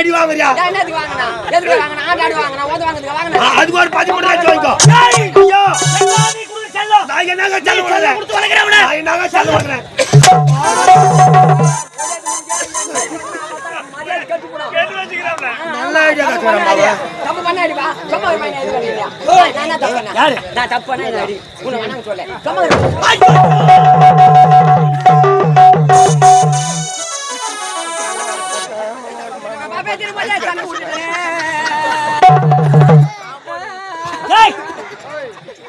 அடி வாங்குறியா? நான் என்னதுக்கு வாங்கினா? எதுக்கு வாங்கினா? ஆட்டாடு வாங்கினா ஓத வாங்குறதுக்கு ஆ, வாங்கினா அதுக்கு ஒரு பதிமூணு லட்சம் வாங்கிக்கோ ஏய், ஐயோ! நீ கொடுத்த செல்லம். நான் என்னங்க செல்ல செல்லம் கொடுத்து வளர்க்கிறவன. நான் என்னங்க செல்ல வச்சுக்கிறவன. நல்ல ஐடியா கட்டுறேன் பாபா. தப்பு பண்ணாடிப்பா சும்மா ஒரு பையன் இது பண்ணியா நான் என்ன தப்பு பண்ணேன்? யாரு? நான் தப்பு பண்ணேன் இது அடி உன்னை வேணாங்க சொல்ல. சும்மா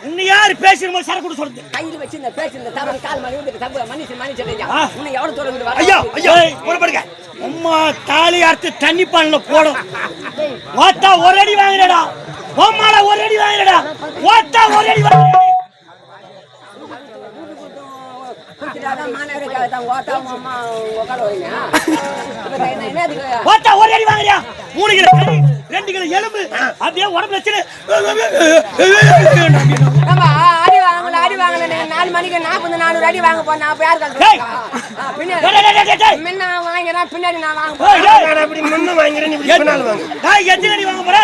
உன்னை யாரு பேசுறமோ சரக்கு கொடுத்து சொல்றது கையில் வச்சிருந்த பேசிருந்த தவறு கால் மணி விழுந்துட்டு தப்பு மனுஷன் மனுஷன் உன்னை எவ்வளவு தூரம் விட்டு ஐயா ஐயா புறப்படுங்க தாலி அறுத்து தண்ணி பானையில போடும். ஓத்தா ஒரு அடி வாங்கிடா உம்மால ஒரு அடி வாங்கிடா ஓத்தா ஒரு அடி வாங்குறடா குடிச்சிட்டாதான் மாநகரிக்காக தான் ஓட்டா மாமா உட்கார வைங்க இப்ப என்ன என்ன அதுக்கு ஓத்தா ஒரு அடி வாங்குறியா? மூணு கிலோ. கறி ரெண்டு கிலோ எலும்பு அப்படியே உடம்புல வச்சு நம்ம அடி வாங்கல நாலு மணிக்கு நாற்பது நானூறு அடி வாங்க போனா அப்ப யாரு பின்னாடி. முன்ன வாங்கினா பின்னாடி நான் வாங்க போறேன். நான் அப்படி முன்ன வாங்குறேன் நீ இப்படி பின்னால வாங்கு. எத்தனை அடி வாங்க போற?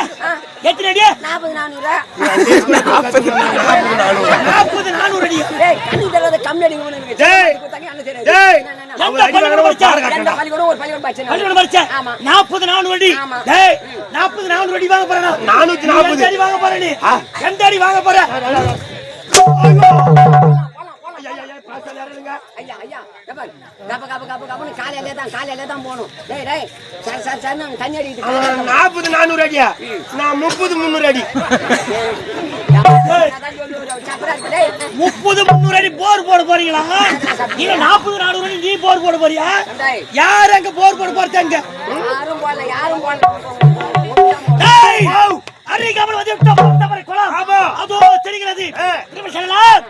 எத்தனை அடி? நாற்பது நானூறு. நாற்பது நானூறு. அடி. டேய் கண்ணு தரத கம்மி அடிங்க உனக்கு டேய். டேய். வாங்குற ஒரு பாரு எந்த பள்ளிக்கூடம் ஒரு பள்ளிக்கூடம் படிச்சேன் பள்ளிக்கூடம் படிச்ச? ஆமா. நாற்பது நானூறு அடி. ஆமா. டேய்! நாற்பது நானூறு அடி வாங்க போறேன் நானூத்தி நாற்பது. அடி வாங்க போற நீ? எந்த அடி வாங்க போற? ஐயா ஐயா எப்ப கப்ப கப்ப கப்ப கப்பன்னு காலையிலே தான் காலையிலே தான் போகணும். டேய் டேய் சார் சார் சார் நான் தண்ணி அடிக்கிட்டு நாற்பது நானூறு அடியா? நான் முப்பது முந்நூறு அடி. முப்பது முந்நூறு அடி போர் போட போறீங்களா? இல்ல நாற்பது நானூறு அடி நீ போர் போட போறியா? யார் அங்க போர் போட போறது அங்க யாரும் போடல யாரும் போடல அரிகாமல் வந்து விட்டோம். பத்தவரை குளம் ஆமா. அதோ தெரிகிறது. திரும்ப செல்லலாம்.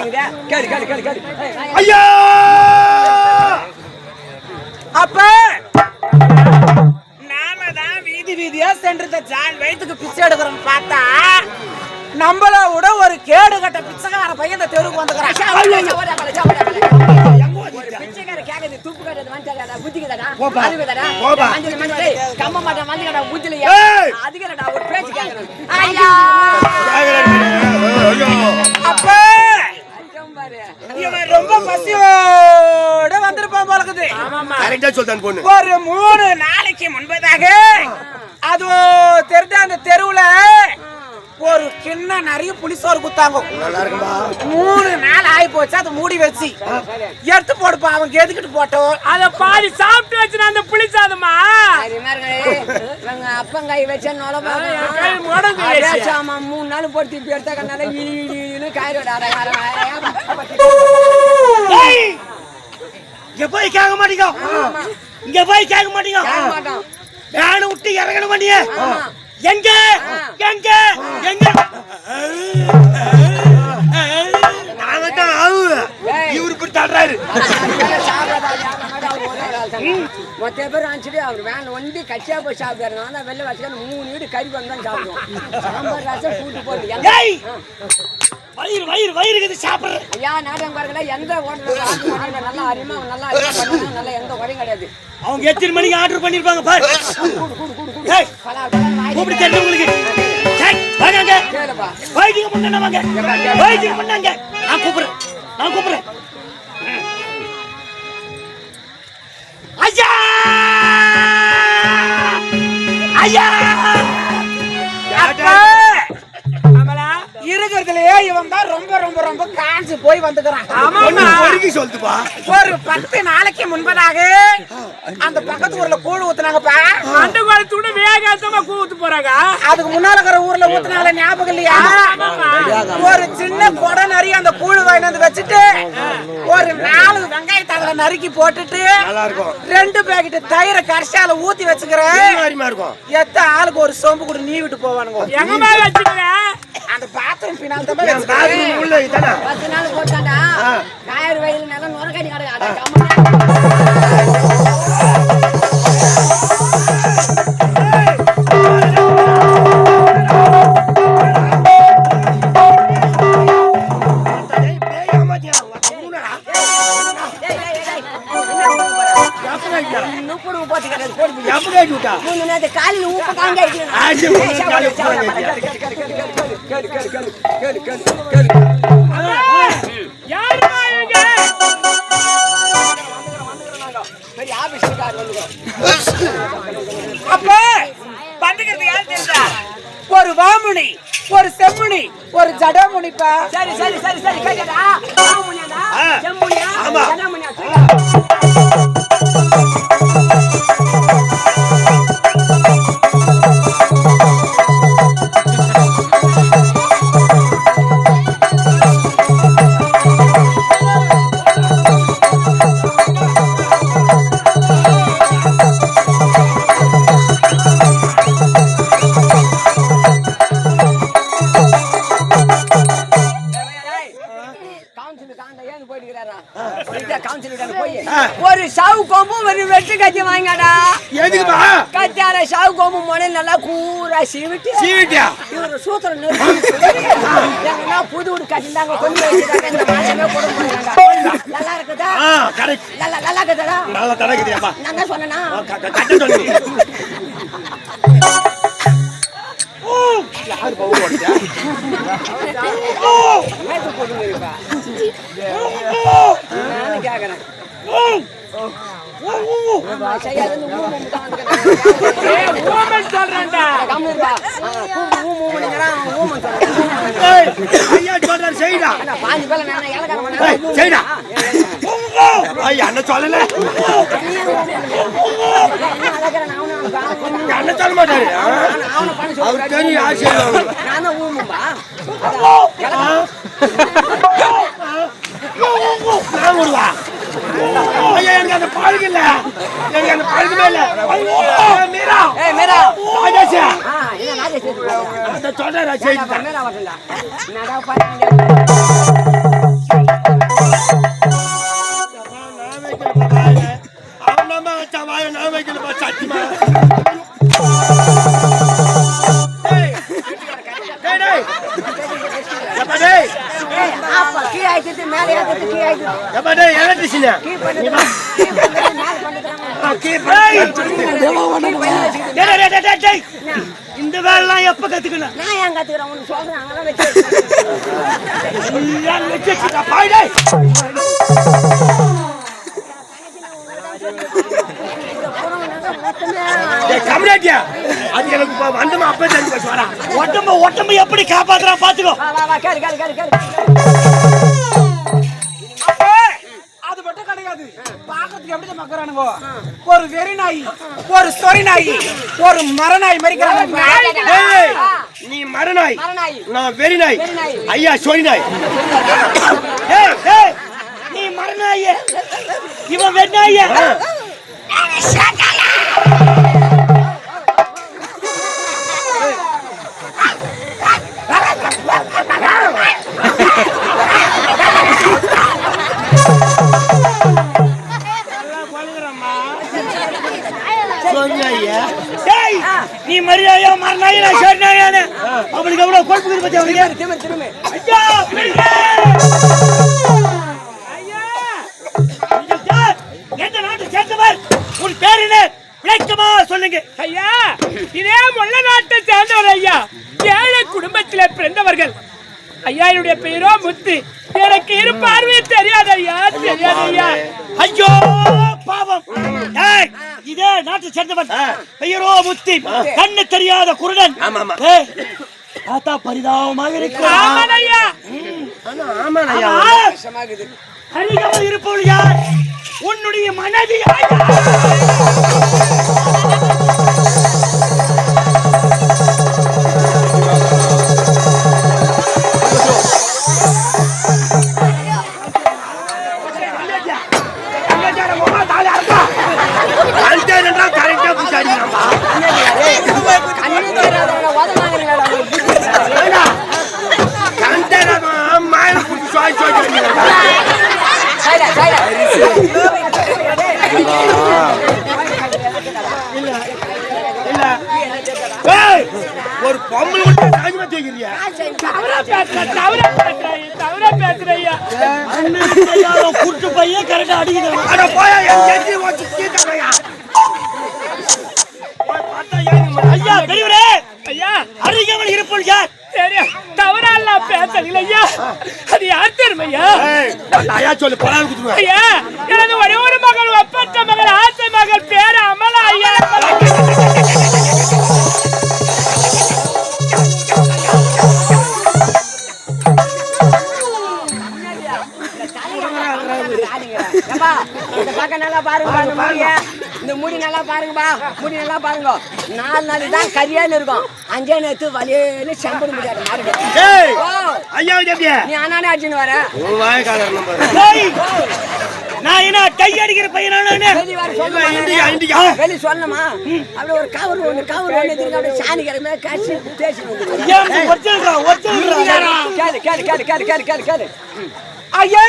கேளு கேளு கேளு கேளு ஐயா அப்ப நாம தான் வீதி வீதியா சென்று ஜான் வயிற்றுக்கு பிச்சை எடுக்கிறோம் பார்த்தா நம்மள விட ஒரு கேடு கட்ட பிச்சைக்கார பையன் இந்த தெருவுக்கு வந்துக்கிறான். சாவடியா. ஒரு பிச்சைக்கார கேக்குது, துப்பு கரெக்டா சொல்லிட்டான் பொண்ணு? ஒரு மூணு நாளைக்கு முன்பதாக அது தெரிஞ்ச அந்த தெருவுல ஒரு கிண்ண நிறைய புளிசோறு குத்தாங்க. மூணு நாள் ஆகி போச்சு அதை மூடி வச்சு. எடுத்து போடுப்பா அவன் எதுக்கிட்டு போட்டோம்? அத பாதி சாப்பிட்டு வச்சு அந்த புளி சாதமா என் கை. வச்சு. பேசாம மூணு நாள் போட்டு திருப்பி எடுத்த கண்ணால இங்கே போய் கேட்க மாட்டீங்க. இங்கே போய் கேட்க மாட்டீங்க. வேணு விட்டு இறங்கணும் பண்ணிய எங்க? எங்க? எங்க? நாங்கதான் ஆவு. இவரு இப்படி தடுறாரு மொத்த பேர் ஆச்சுட்டு அவர் வேன் ஒண்டி கட்சியா போய் சாப்பிடுறதுனால வெளில வச்சுக்க மூணு வீடு கறி வந்தான் சாப்பிடுவோம். சாம்பார் ரசம் கூட்டு போட்டு வயிறு வயிறு வயிறு இருக்குது சாப்பிடுற. ஐயா நாடகம் பாருங்களா எந்த ஹோட்டல் நல்லா அறிமா நல்லா பண்ணா நல்லா எந்த குறையும் கிடையாது. அவங்க எத்தனை மணிக்கு ஆர்டர் பண்ணிருப்பாங்க பாரு. கூப்பிட்டு தெரிஞ்சு உங்களுக்கு. வாங்க போயிட்டீங்க முன்னாடி வாங்க. போயிட்டீங்க முன்னாங்க நான் கூப்பிடுறேன். நான் கூப்பிடுறேன். ஐயா! ஐயா! இருக்கிறதுலயே இவன் தான் ரொம்ப ரொம்ப ரொம்ப காஞ்சு போய் வந்துக்கிறான். சொல்லுப்பா ஒரு பத்து நாளைக்கு முன்பதாக அந்த பக்கத்து ஊர்ல கூழ் ஊத்துனாங்கப்பா மண்டு குளத்தோட வேகாசமா கூத்து போறாங்க. அதுக்கு முன்னால இருக்கிற ஊர்ல ஊத்துனாங்களே ஞாபகம் இல்லையா? ஒரு சின்ன குடம் நிறைய அந்த கூழ் வாங்கிட்டு வந்து வச்சுட்டு ஒரு நாலு வெங்காயத்தை அதுல நறுக்கி போட்டுட்டு நல்லா இருக்கும் ரெண்டு பேக்கெட் தயிரை கரிசால ஊத்தி வச்சுக்கிறேன். எத்த ஆளுக்கு ஒரு சொம்பு கூட நீ விட்டு போவானுங்க. எங்கம்மா வச்சுக்கிற அந்த பாத்ரூம் பின்னால் தான் பாத்ரூம் உள்ள இதானா பத்து நாள் போட்டாடா காயர் வயல் நல்லா நுரக்கடி காலையில் உப்பு கேளு கேளு கேளு ஒரு வாமுனி ஒரு செம்முனி ஒரு ஜடமுனிப்பா. சரி சரி சரி சரி கேட்கடா வாமுனியா செம்முனியா? ஆமா. சீவிட்டி சீவிட்டியா இவர் சூத்திரம் எங்கன்னா புது வீடு இந்த மாசமே கொண்டு போயிருக்காங்க நல்லா இருக்குதா? கரெக்ட் நல்லா நல்லா இருக்குதா? நான் என்ன சொன்னேன்னா? யார் நானும் கேட்குறேன் என்ன சொல்லல. என்ன சொல்ல மாட்டாரு. அவர் தெரியும் ஆசை. ஐயா எனக்கு அந்த பழகு இல்ல எனக்கு அந்த இந்த வேலைலாம் எப்ப கத்துக்கணும்? நான் ஏன் கத்துக்கிறேன்? உனக்கு சொல்றேன் எப்படி காப்பாத்துறான் பாத்துக்கோ. கிடையாது. பாக்கிறதுக்கு எப்படி மக்கறானுங்க ஒரு வெறி நாய் ஒரு சொறி நாய் ஒரு மர நாய் மறிக்கிறாங்க ஏய், நீ மரநாய் மரநாய். நான் வெறி நாய். ஐயா சொரி நாய். நீ மர மரணாய இவன் வெண்ணாய நீ மரியாதையா மரணாய நான் சொன்னாயானே அவனுக்கு எவ்வளவு கொழுப்பு இருக்குது பத்தி அவனுக்கு திரும்ப திரும்ப. கண்ணு தெரியாத குருடன். பார்த்தா பரிதாபமாக அருகாமல் இருப்பவள் யார்? உன்னுடைய மனைவி குருட்டு பையன் கரெக்டா அடிக்கிறான் ஐயா பெரியவரே. ஐயா அருகாமல் இருப்பவள் யார் சரி தவறா எல்லாம் பேசல ஐயா. அது யார் ஐயா? சொல்லு பலால் ஐயா எனது ஒரே ஒரு மகள் ஒப்பற்ற மகள் ஆசை மகள் பேரு அமலா ஐயா. பக்கம் நல்லா பாருங்கப்பா, இந்த முடிய. இந்த முடி நல்லா பாருங்கப்பா. முடி நல்லா பாருங்க. நாலு நாள் தான் கரியான்னு இருக்கும். அஞ்சே நேரத்து வலியில செம்பு முடியாது மாறுங்க ஐயா நீ அண்ணானே அடிச்சுன்னு வர. நான் என்ன டை அடிக்கிற பையனானு? வெளி சொல்லணுமா அப்படி ஒரு கவர் ஒண்ணு கவர் ஒண்ணு எடுத்துட்டு அப்படியே சாணி கிடமே ஒரிஜினல்ரா கேளு கேளு கேளு கேளு கேளு கேளு கேளு. ஐயா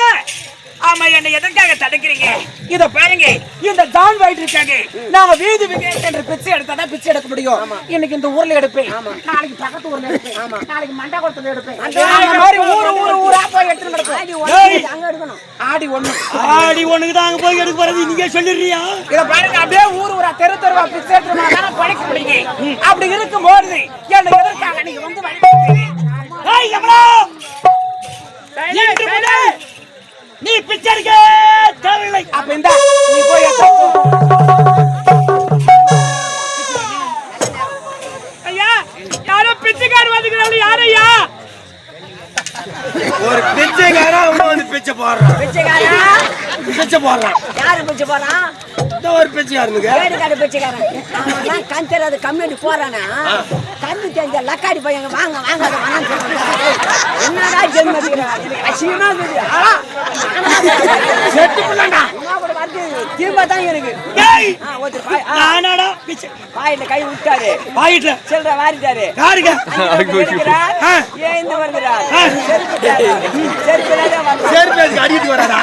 ஆமா என்ன எதற்காக தடுக்கிறீங்க? இத பாருங்க. இந்த ஜான் வைட் இருக்காங்க. நாம வீதி விவேக் என்று பிச்சை எடுத்தாதான் பிச்சை எடுக்க முடியும். இன்னைக்கு இந்த ஊர்ல எடுப்பேன். நாளைக்கு பக்கத்து ஊர்ல எடுப்பேன். நாளைக்கு மண்டபத்துல எடுப்பேன். அந்த மாதிரி ஊரு ஊரு ஊரா போய் எடுத்துட்டு நடப்பேன் ஆடி ஒண்ணு அங்க எடுக்கணும். ஆடி ஒண்ணு. ஆடி ஒண்ணுக்கு தான் அங்க போய் எடுக்க போறது? நீங்க சொல்லிடுறியா? இத பாருங்க அப்படியே ஊர் ஊரா தெரு தெருவா பிச்சை எடுத்துட்டு தானே படைக்க முடியுங்க. அப்படி இருக்கும்போது என்ன எதற்காக நீங்க வந்து வழி ஏய் எவ்வளோ? இன்று முதல் நீ பிச்சை அடிக்க தேவையில்லை. அப்ப இந்த நீ போய் ஐயா யாரோ பிச்சைக்காரர் வந்துக்கிறாங்க யார் ஐயா ஒரு பிச்சைக்காரன் அவன் வந்து பிச்சை போடுறான். பிச்சைக்காரா பிச்சை போடுறான். யாரு பிச்சை போறான் இந்த ஒரு பிச்சைக்காரனுக்கு. ஏடு காடு பிச்சைக்காரன். அவன்லாம் கண் தெரியாத கம்யூனிட்டி போறானா? கண்ணு தெரிஞ்ச லக்காடி பையங்க வாங்க வாங்க சொல்றாங்க. என்னடா எனக்கு. அசிங்கமா செட்டு திரும்ப தான் இருக்கு நானாடா பாயில கை விட்டாரு. பாயிட்ல சில்லற வாரிட்டாரு. யாருங்க. செருப்பு. செருப்பு அடிக்கிட்டு வராதா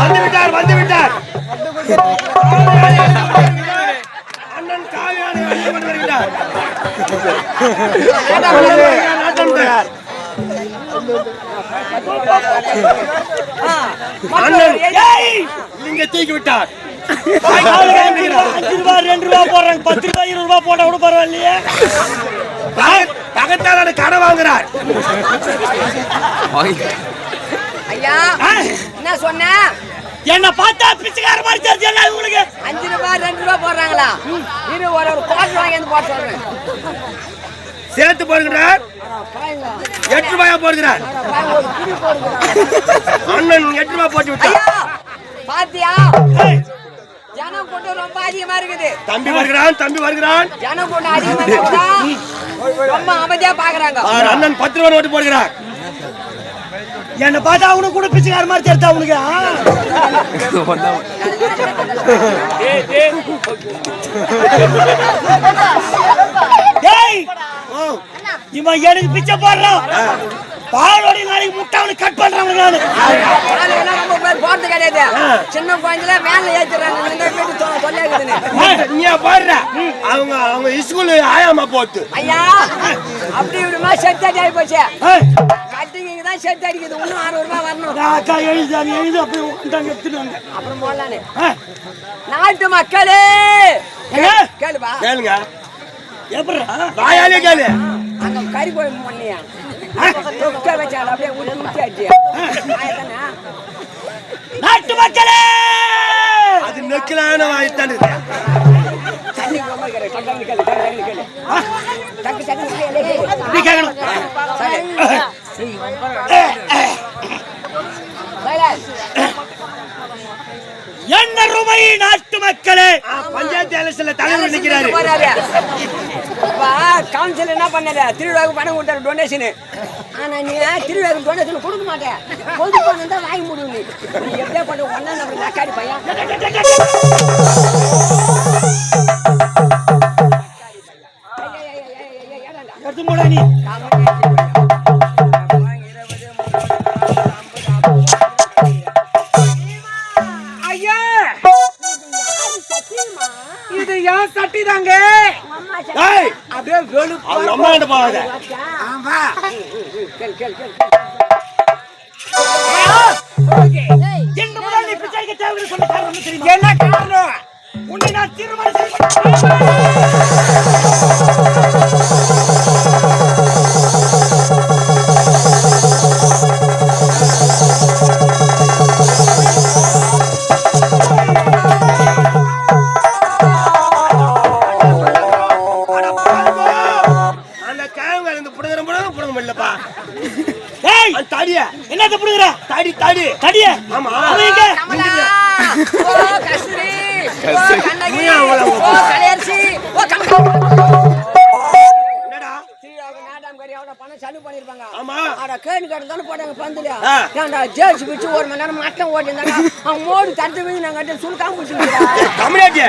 வந்து விட்டார் வந்து விட்டார் அண்ணன் காவியானை அழைத்து கொண்டு வருகிறார். இங்க தூக்கி விட்டார். அஞ்சு ரூபா, அஞ்சு ரூபா ரெண்டு ரூபா போடுறாங்க. பத்து ரூபா இருபது ரூபா போட்டா கூட பரவாயில்லையே. பகத்தால கடை வாங்குறார். ஐயா என்ன சொன்ன? என்ன பார்த்தா பிச்சைக்கார மாதிரி தெரிஞ்சு என்ன உங்களுக்கு அஞ்சு ரூபாய் ரெண்டு ரூபாய் போடுறாங்களா? இரு ஒரு ஒரு கோட்டை வாங்கி வந்து போட்டு சொல்றேன். சேர்த்து போடுகிறார். எட்டு ரூபாயா போடுகிறார். குடி அண்ணன் எட்டு ரூபாய் போட்டு விட்டார். ஐயா பாத்தியா? ஜனம் கூட்டம் ரொம்ப அதிகமா இருக்குது. தம்பி வருகிறான் தம்பி வருகிறான். ஜனம் கூட்டம் அதிகமா கூட ரொம்ப அமைதியா பாக்குறாங்க. அண்ணன் பத்து ரூபாய் நோட்டு போடுகிறார். என்ன பார்த்தா அவனுக்கு கூட பிச்சைக்கார மாதிரி தெரிஞ்சா அவனுக்கு இவன் எனக்கு பிச்சை போடுறான். பாலோடி நாளைக்கு முட்டை அவனுக்கு கட் பண்றான் நானு. நம்ம பேர் போறது கிடையாது சின்ன குழந்தைல வேலை ஏத்துறாங்க நீ பாடுற அவங்க அவங்க ஸ்கூல் ஆயாமா போட்டு ஐயா அப்படி செட் அடி ஆகி போச்சு ஏய், கட்டிங்க தான் செட் அடிக்குது இன்னும் அறுபது ரூபாய் வரணும்? அக்கா எழுதி அது எழுதி அப்படியே உட்காந்துட்டாங்க எடுத்துட்டு அப்புறம் போடலான்னு நாட்டு மக்களே? கேளுப்பா. கேளுங்க. எப்படிடா வாயாலே கேளு. அங்க கறி குழம்பு பண்ணியா தொக்க வச்சால அப்படியே ஊட்டி ஊட்டி ஆச்சு நாட்டு மக்களே! அது நெக்கலான கேளு நீ கேட்கணும் என்ன ரூபாய் நாட்டு மக்களே? பஞ்சாயத்து எலெக்ஷன்ல தலைவர் நிக்கிறாரு. கவுன்சில் என்ன பண்ணல திருவிழாவுக்கு பணம் கொடுத்தாரு டொனேஷன் ஆனா நீ திருவிழாவுக்கு டொனேஷன் கொடுக்க மாட்டேன் பொது பணம் தான் வாங்கி முடியும் நீ. எப்படியா பண்ண? ஒன்னா நம்ம நக்காடி பையன். எடுத்து போடா நீ அவங்க அம்மா கிட்ட போகாத ஆமா கேள் கேள் கேள் என்ன காரணம்? உன்னை நான் திருமணம் செய்வேன் ஜேர்சி வச்சு ஒரு மணி நேரம் மட்டம் ஓட்டிருந்தாங்க அவன் மோடு தடுத்து வீடு நாங்க சுல்காம பிடிச்சிருக்கா தமிழாஜி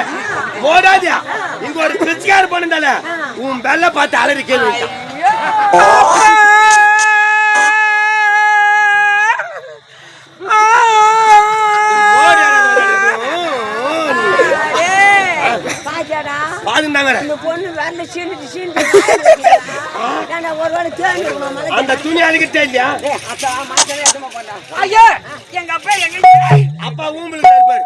போடாதியா இங்க ஒரு பிச்சைக்கார பண்ணுந்தால உன் பெல்ல பார்த்து அலறி கேள்வி இந்த பொண்ணு வேலை சீனிட்டு சீனிட்டு ஏன்டா ஒரு வேளை தேடி அந்த துணி அழுகிட்டே இல்லையா? ஏய், அப்பா ஐயா எங்க அப்பா எங்க அப்பா ஊம்புல இருப்பாரு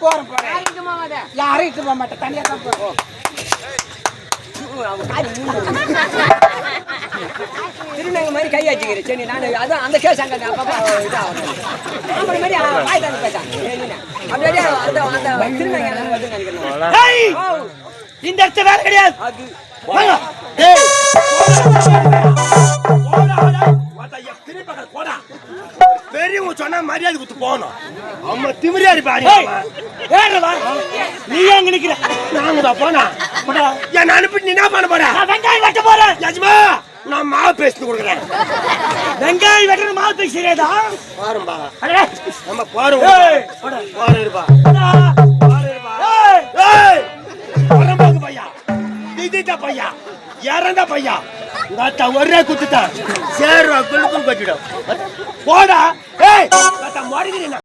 போறேன் போறேன். மாவாத யாரும் இட்டு போக மாட்டேன் தனியா தான் போறோம். திருநங்கை மாதிரி கை வச்சுக்கிறேன் சரி நான் அதான் அந்த கேஸ் அங்கே அப்பப்போ இதாகும் அப்புறம் மாதிரி வாய் தான் பேசான். அப்படியே அந்த அந்த திருநங்கை நினைக்கிறேன் இந்த இடத்துல வேலை கிடையாது. பெரியவங்க சொன்னா மரியாதை கொடுத்து போகணும். அம்மா திமிரியா இருப்பாரு நீ அங்க நிக்கிற நாங்க தான் போனா என் அனுப்பி நீ என்ன பண்ண போற? வெங்காயம் வெட்ட போறேன். யஜமா நான் மாவு பேசிட்டு கொடுக்குறேன். வெங்காயம் வெட்டுற மாவு பேசுறேதா பாரும்பா. நம்ம போறோம். போறோம் இருப்பா. வரம்போக்கு பையா. இதுதா பையா. இறந்த பையா. உங்க ஒரே குத்துட்டான். சேருவா குழுக்கும் கொட்டிடும் போடா. ஏய் மறுகிறேன்